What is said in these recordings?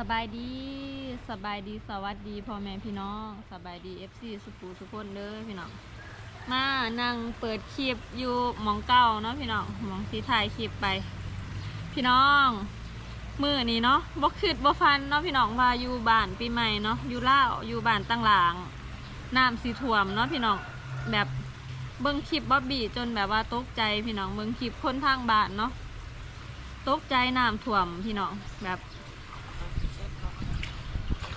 สบายดีสบายดีสวัสดีพ่อแม่พี่น้องสบายดีเอฟซีสุปูสุกคนเด้อพี่น้องมานั่งเปิดคลิปอยู่หมองเก้าเนาะพี่น้องหมองที่ถ่ายคลิปไป พี่น้องมือนี้เนาะบ่คืดบ่ฟันเนาะพี่น้องว่าอยู่บ้านปีใหม่เนาะอยู่เล่าอยู่บ้านตั้งหลางน้ำสีท่วมเนาะพี่น้องแบบเบิ่งคลิปบ๊อบบี้จนแบบว่าตกใจพี่น้องเบิ่งคลิปคนทางบ้านเนาะตกใจน้ำท่วมพี่น้องแบบ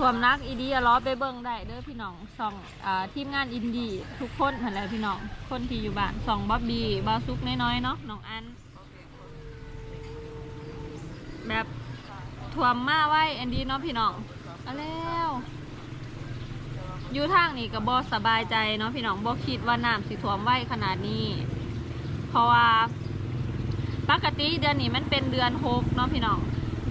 ทวมนักอีดีอะล้อไปเบิ่งได้เด้อพี่น้องส่องอ่าทีมงานอินดี้ทุกคนหันแหละพี่น้อง คนที่อยู่บ้านส่องบ๊อบบี้บาซุกน้อยๆเนาะน้องอัน แบบท่วมมาไว้อันดีเนาะพี่น้องเอาแล้วอยู่ทางนี้ก็บ่สบายใจเนาะพี่น้องบ่คิดว่าน้ำสิท่วมไว้ขนาดนี้ เพราะว่าปกติเดือนนี้มันเป็นเดือนหกเนาะพี่น้อง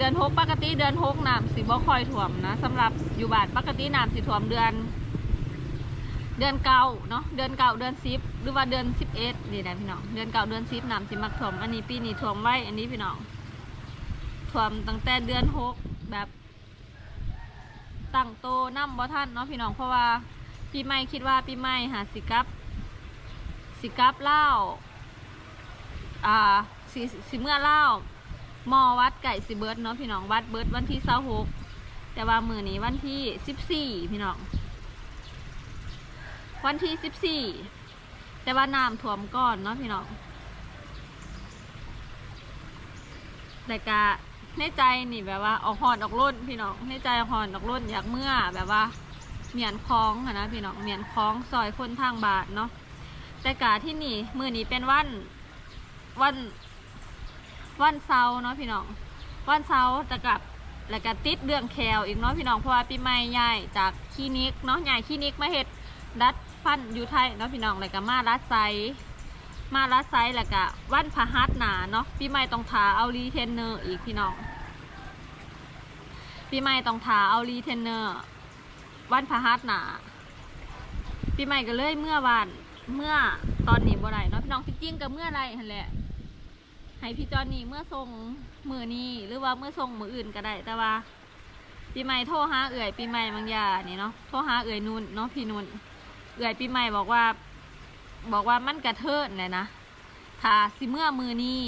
ดือนหกปกติเดือนหกน้ำสิบ่คอยท่วมนะสำหรับอยู่บ้านปกติน้ำสิท่วมเดือน เดือนเก้าเนาะเดือนเก้าเดือนสิบหรือว่าเดือนสิบเอ็ดนี่นะพี่น้องเดือนเก้าเดือนสิบน้ำสิมักท่วมอันนี้ปีนี้ท่วมไว้อันนี้พี่น้องท่วมตั้งแต่เดือนหกแบบตั้งโตน้ำบ่ท่านเนาะพี่น้องเพราะว่าปีใหม่คิดว่าปีใหม่หาสิกับสิกับเล่าอ่าสิสิเมื่อเล่า มอวัดไก่สิเบิร์ดเนาะพี่น้องวัดเบิร์ดวันที่เสาหกแต่ว่ามือนี้วันที่สิบสี่พี่น้องวันที่สิบสี่แต่ว่าน้ำท่วมก่อนเนาะพี่น้องแต่กะในใจนี่แบบว่าออกหอนออกรุ่นพี่น้องในใจออกหอนออกรุ่นอยากเมื่อแบบว่าเหมียนคล้องนะพี่น้องเหมียนคล้องซอยคนทางบาทเนาะแต่กะที่นี่มือนี้เป็นวันวัน วันเสาร์เนาะพี่น้องวันเสาร์จะกลับแล้วก็ติดเรื่องแคลอีกเนาะพี่น้องเพราะว่าปีใหม่ใหญ่จากคลินิกเนาะใหญ่คลินิกมาเฮ็ดรัดฟันอยู่ไทยเนาะพี่น้องแล้วก็มารัดไซส์มารัดไซส์แล้วก็วันพหัสหนาเนาะปีใหม่ต้องทาเอารีเทนเนอร์อีกพี่น้องปีใหม่ต้องทาเอารีเทนเนอร์วันพหัสหนาปีใหม่ก็เลยเมื่อวันเมื่อตอนนี้บ่ได้เนาะพี่น้องจริงๆก็เมื่อไรหันแหละ ให้พี่จอนนี่เมื่อส่งมือนี้หรือว่าเมื่อส่งมืออื่นก็ได้ แต่ว่าปีใหม่โทรหาเอื่อยปีใหม่บางอยางนี่เนาะโทรหาเอื่อยนุ่นเนาะพี่นุ่นเอื่อยปีใหม่บอกว่า บอกว่ามันกระเทิดเลยนะถ้าสิเมื่อมือนี้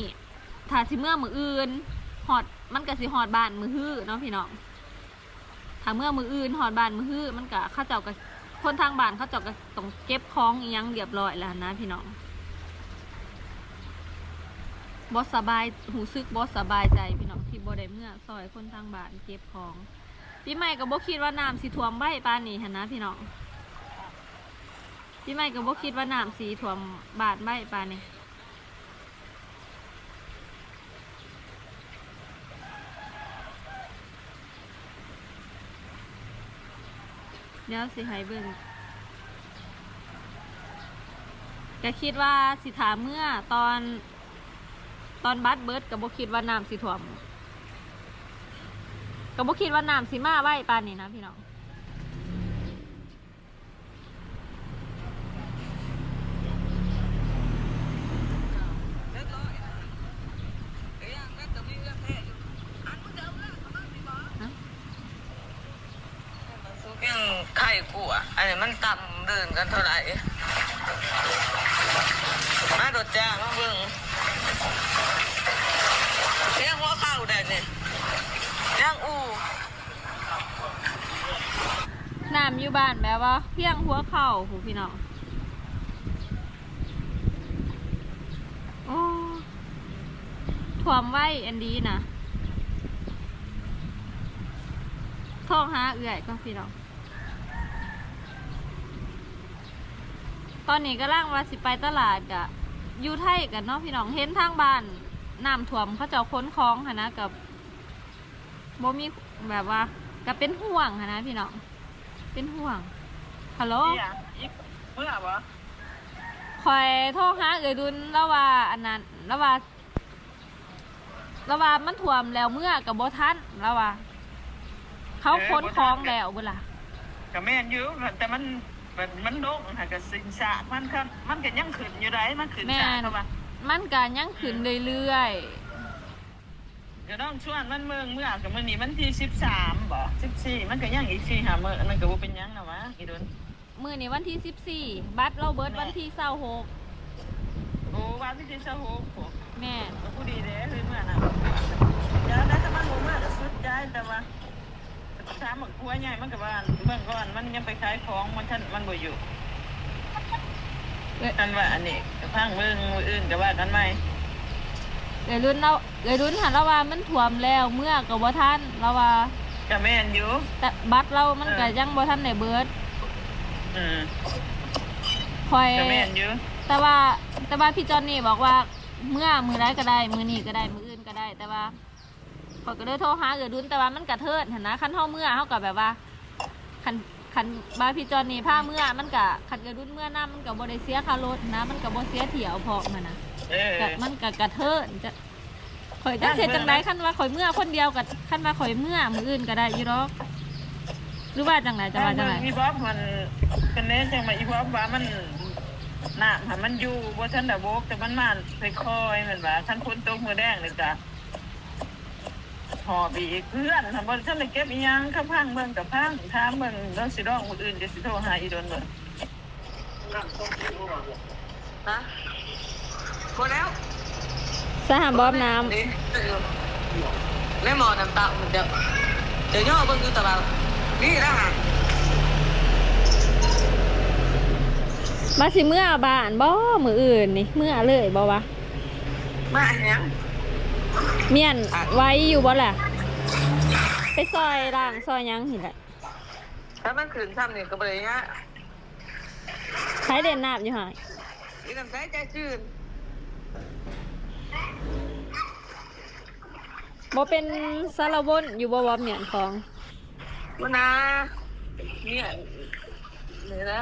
ถ้าสิเมื่อมืออื่นหอดมันก็สิหอดบานมือฮื้อเนาะพี่น้องถ้าเมื่อมืออื่นหอดบานมือฮื้อมันก็เข้าเจ้ากับคนทางบ้านเขาเจ้าก็ต้องเก็บของอียังเรียบร้อยแล้วนะพี่น้อง บอสสบายหูซึกบอสสบายใจพี่น้องที่บได้เมื่อซอยคนทางบ้านเก็บของพี่ใหม่กับบคิดว่าน้ำสีท่วมใบปานนี่หนนะพี่น้องพี่ใหม่กับบคิดว่าน้ำสีท่วมบาดใบปานนี่เดี๋ยวสิให้เบิ่งก็คิดว่าสิถามเมื่อตอน ตอนบัสเบิร์ดกับบคิดว่าน้ำสิท่วมกับบคิดว่าน้ำสิมาไหวปานนี้นะพี่น้องยังไข่กูอะอันนี้มันต่ำเดินกันเท่าไหร่มาโดดจ้ามาเบิ่ง เลี้ยงหัวเข้าได้เนี่ยเลี้ยงอูน้ำอยู่บ้านแบบว่าเพียงหัวเข่าหูพี่น้องโอ้ท่วมไหวอันดีนะท่องหาเอื่อยก็พี่น้องตอนนี้ก็ล่างว่าสิไปตลาดกะอยู่ไทยกันเนาะพี่น้องเห็นทางบ้าน น้ำท่วมเขาเจะค้นคลองค่ะนะกับบ่มีแบบว่าก็เป็นห่วงค่ะนะพี่น้องเป็นห่วงฮัลโหลอีหยังอีเมื่อบ่คอยโทรหาเอ่ยดุนแล้วว่าอันนั้นแล้วว่าแล้วว่ามันท่วมแล้วเมื่อกับบ่ทันแล้วว่าเขาค้นคลองแล้วเวลากับแม่นอยู่แต่มันมันมันโด่งหากระสินสะมันครับมันก็ยังขึ้นอยู่ได้มันขึ้นแม่สะนเข้ามา มันก็ยังขึ้นเรื่อยก็ต้องชวนมันเมืองเมื่อกับมื้อนี้มันที่13บ่14มันก็ยังอีก4 5มื้อมันก็บ่เป็นหยังนะวะอีโดนมื้อนี้วันที่ 14 บัตรเราเบิดวันที่26โอ้ว่าที่ที่26โหแม่นก็ผู้ดีเด้คือเมื่อน่ะเดี๋ยวได้แต่มันบ่เมื่อก็สุดใจแต่ว่าถามว่าครัวใหญ่มันก็ว่าเบิ่งก่อนมันยังไปขายของมันท่านมันบ่อยู่ เอ้ย อันว่าอันนี้ก็พังเบิ่งมื้ออื่นก็ว่ากันใหม่เอ้ยรุ่นเราเอ้ยรุ่นหันเราว่ามันท่วมแล้วเมื่อก็บ่ทันเราว่าก็แม่นอยู่ แต่บัตรเรามันก็ยังบ่ทันได้เบิดอืมคอย ก็แม่นอยู่ แต่ว่าแต่ว่าพี่จอนนี่บอกว่าเมื่อมือได้ก็ได้ มือนี้ก็ได้ มืออื่นก็ได้ แต่ว่าขอยก็เลยโทรหาเกิดดุนแต่ว่ามันกระเทิดหันนะคันเท่าเมื่อเท่ากับแบบว่าคัน คันบาพี่จอนนี่ผ้าเมื่อมันกะคันเกิดดุนเมื่อน้ามันกับบริเสียคารถนะ มันกับบเสียเถี่ยวพอมันนะเออ กะมันกะกระเทิดจะข่อยจะเสร็จจังไดคันว่าข่อยเมื่อคนเดียวกับคันว่าข่อยเมื่อมืออื่นก็ได้อยี่หรอกหรือว่าจังไหนจะว่าจังไหนอีบ๊อบมันเป็นเน้นจังมาอีบ๊อบว่ามันน้ำค่ะมันอยู่บ่ทันได้โบกแต่มันมาค่อยๆมันว่าคันฝนตกมื้อแดงเลยจ้ะ หอบอีกเพื่อนทำบ่ทันได้เก็บอีหยังข้าพังเบิ่งกับพังถามเบิ่งแล้วสิร้องมื้ออื่นจะสิโทรหาอีโดนเบิ่งนะพอแล้วสหบอบน้นี่แม่หมอน้ำตาเดี๋ยวเดี๋ยวย่อเบิ่งอยู่ตลาดนี่นะฮะำมาสิเมื่อบ้านบ่มืออื่นนี่เมื่อเลยบ่วะมาอันยัง เมียนไว้อยู่บ่ล่ะไปซอยล่างซอยหยังเห็นแหละถ้ามันขืนซ้ำนี่ก็บ่ได้ยะใช้เด่นน้ำอยู่ห่างอีน้ำใจใจชื่นบ่เป็นสารวนอยู่บ่วอมเหมียนของมานะเนี่ยนี่ละ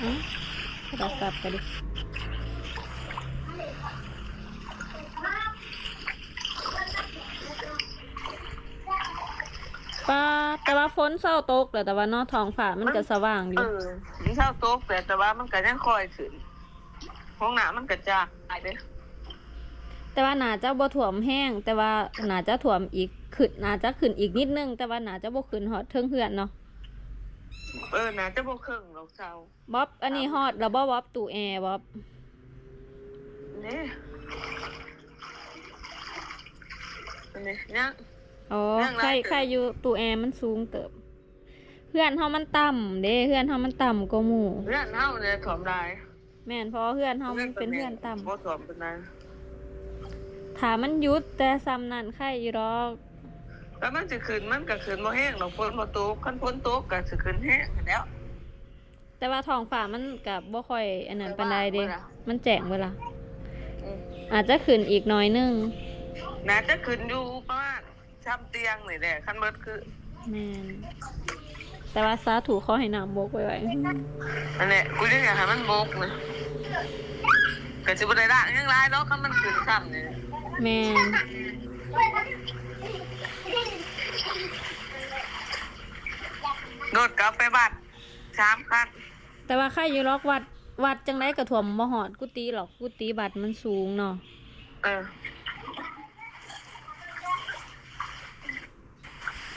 อื้อโทรศัพท์ก็ดิ ป้าแต่ว่าฝนเศร้าตกแล้วแต่ว่าเนอกท้องฟ้ามันก็สว่างอเอยู่อมันเช่าโต๊ะแต่แต่ว่ามันก็ยังคอยขึ้นห้องหน้ามันกระจายเด้แต่ว่าน่าจะบ่ถ่วมแห้ง แต่ว่าน่าจะถ่วมอีกขึ้นน่าจะขึ้นอีกนิดนึง แต่ว่าน่าจะบ่ขึ้นฮอดเทิงเฮือนเนาะเออน่าจะบ่ครึ่งหรอกเช้าบ๊อบอันนี้ฮอดแล้วบ่บ๊อบตู้แอร์บ๊อบนี่อันนี้ยัง อ๋อเรื่องอะไรใครเอ่ยใครอยู่ตู้แอร์มันสูงเติบ เพื่อนเฮามันต่ำเด้เพื่อนเฮามันต่ำกว่าหมู่เรื่องเฮาเนี่ยถอมลายแม่นเพราะว่าเพื่อนเฮามันเป็นเพื่อนต่ำ บ่ถอมเป็นไรถ้ามันหยุดแต่ซ้ำนั้นใครอยู่หรอกแล้วมันสิขึ้นมันก็ขึ้นบ่แห้งหรอกฝนบ่ตกคันฝนตกก็สิขึ้นแห้งแล้ว แต่ว่าท้องฟ้ามันก็บ่ค่อยอันนั้นปานใดเด้เวลา มันแจ้งเวลาอาจจะขึ้นอีกหน้อยนึงน่าจะขึ้นอยู่ประมาณ ช้ำเตียงนี่แหละคันเบิดคือแม่นแต่ว่าสาธุขอให้น้ำบกไว้ไว้อันเนี้ยกูยังอยากให้มันบกนะก็สิบ่ได้ละยังหลายเนาะคันมันขึ้นซ้ำนี่แม่นรถกลับไปบ้านสามคันแต่ว่าใครอยู่หรอกวัดวัดจังไดก็ท่วมบ่ฮอดกุฏิหรอกกุฏิบัตรมันสูงเนาะเออ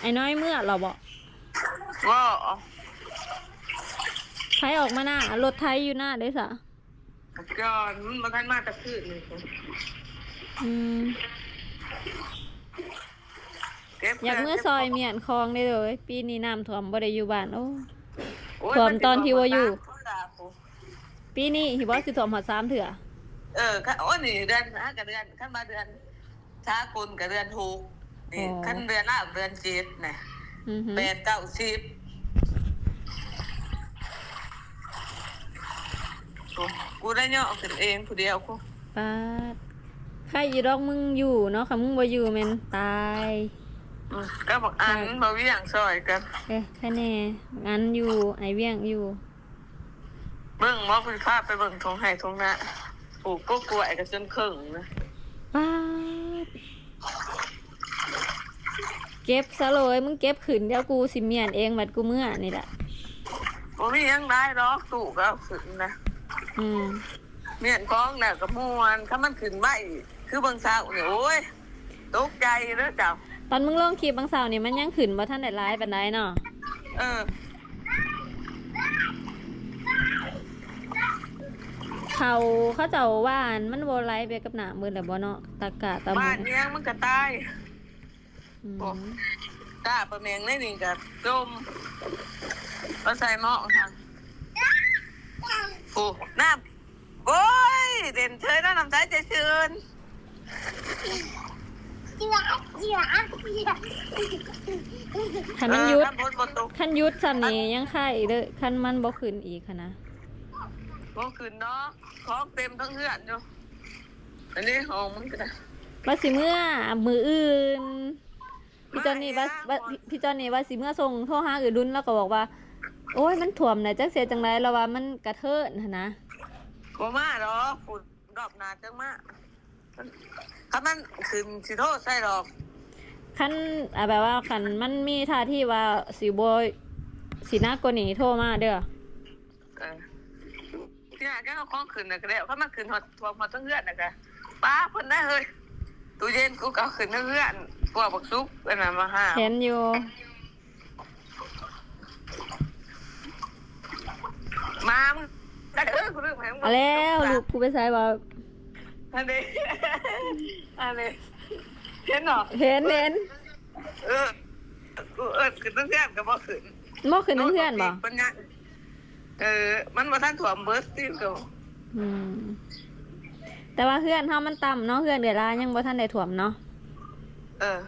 อ้น้อยเมื่อเราบ่ก็ไทยออกมาหน้ารถไทยอยู่หน้าเด้สะก่อนมันบ่ทันมาแตะคืนนี่อืมเก็บอยากเมื่อซอยเมียนคลองได้เลย ปีนี้น้ำท่วมบ่ได้อยู่บ้านโอ้โอ้ยท่วมตอนที่ว่าอยู่มันสิท่วมตามเขาปีนี้ที่บ่สิท่วมฮอด3เถื่อเออค่ะโอ้ยนี่เดือนห้ากับเดือนขั้นมาเดือนช้ากุลกับเดือนหก นี่ขั้นเดือนหน้าเดือนเจ็ดนะอือฮึแปดเก้าสิบโอ้กูได้เนาะขึ้นเองผู้เดียวกูปาดใครอยู่ดอกมึงอยู่เนาะค่ะมึงบ่อยู่แม่นตายอืมก็บอกอันมาเวิ่งซอยกันเอ้แค่แน่งั้นอยู่ไอเวียงอยู่ เบิ่งมอกพิพาไปเบิ่งทงไห้ทงนาปลูกก็กล้วยกันจนครึ่งนะปาด เก็บซะเลยมึงเก็บขึ้นเดี๋ยวกูสิเมียนเองบัดกูเมื่อนี่แหละบ่มีหยังได้หรอกตู่ก็เอาขึ้นนะอืมเมียนคล้องน่ะกับมวนถ้ามันขึ้นไว้คือเบิ่งเช้าเนี่ยโอ้ยตกใจเด้อจ้ะตอนมึงลงคลิปบางสาวนี่มันยังขึ้นบ่ทันได้ร้ายปานใดเนาะเออเขาเขาเจ้าว่าอันมันบ่ไหลไปกับหน้ามือแล้วบ่เนาะตะกะตะมืบ้าอนเนี้ยมันก็ตาย อืมโอ้กาประเมงได้นี่ก็จมก็ใส่หม้อทางโอ้น้ำโอ้ย เด่นเชยน้ำน้ำใจใจชื่นคันมันหยุดเออข้างบนบนตกคันหยุดซ้ำนี่ยังค่าอีกเด้อคันมันบ่ขึ้นอีกค่ะนะบ่ขึ้นเนาะของเต็มทั้งเฮือนอยู่อันนี้ห้องมันก็ได้ว่าสิเมื่อมืออื่น พี่มาจอนนี่ว่าอีกแล้วว่าพี่พี่จอนนี่ว่าสิเมื่อส่งโทรหาอือดุนแล้วก็บอกว่า โอ้ยมันถ่วมน่ะจักเสียจังไรแล้วว่ามันกระเทินหั้นนะบ่มาดอกฝุ่นดอกหนาจังมาถ้ามันขึ้นสิโทษใส่ดอกคันอ่าแบบว่าคันมันมีท่าที่ว่าสิบ่สินักกว่านี้โทรมาเด้อเออที่หาแค่เอาของขึ้นน่ะก็ได้ถ้ามันขึ้นหอดทวมหอดทั้งเฮือนน่ะก็ป้าเพิ่นได้เฮ้ยตู้เย็นกูก็เอาขึ้นทั้งเฮือน พวกบักซุกอันนั้นมาห้าเห็นอยู่ มามึงแต่เออกูลืมให้มึงเอาแล้วลูกกูไปใส่ว่าอันนี้อันนี้เห็นเหรอเห็นเห็นเออกูเออขึ้นทั้งเฮือนก็บ่ขึ้นบ่ขึ้นทั้งเพื่อนบ่มันยังเออ มันมาท่านถ่วมเบิร์สติก็อืมแต่ว่าเพื่อนเฮามันต่ำเนาะเพื่อนเดือดร้ายยังบ่ทันได้ถ่วมเนาะ เออ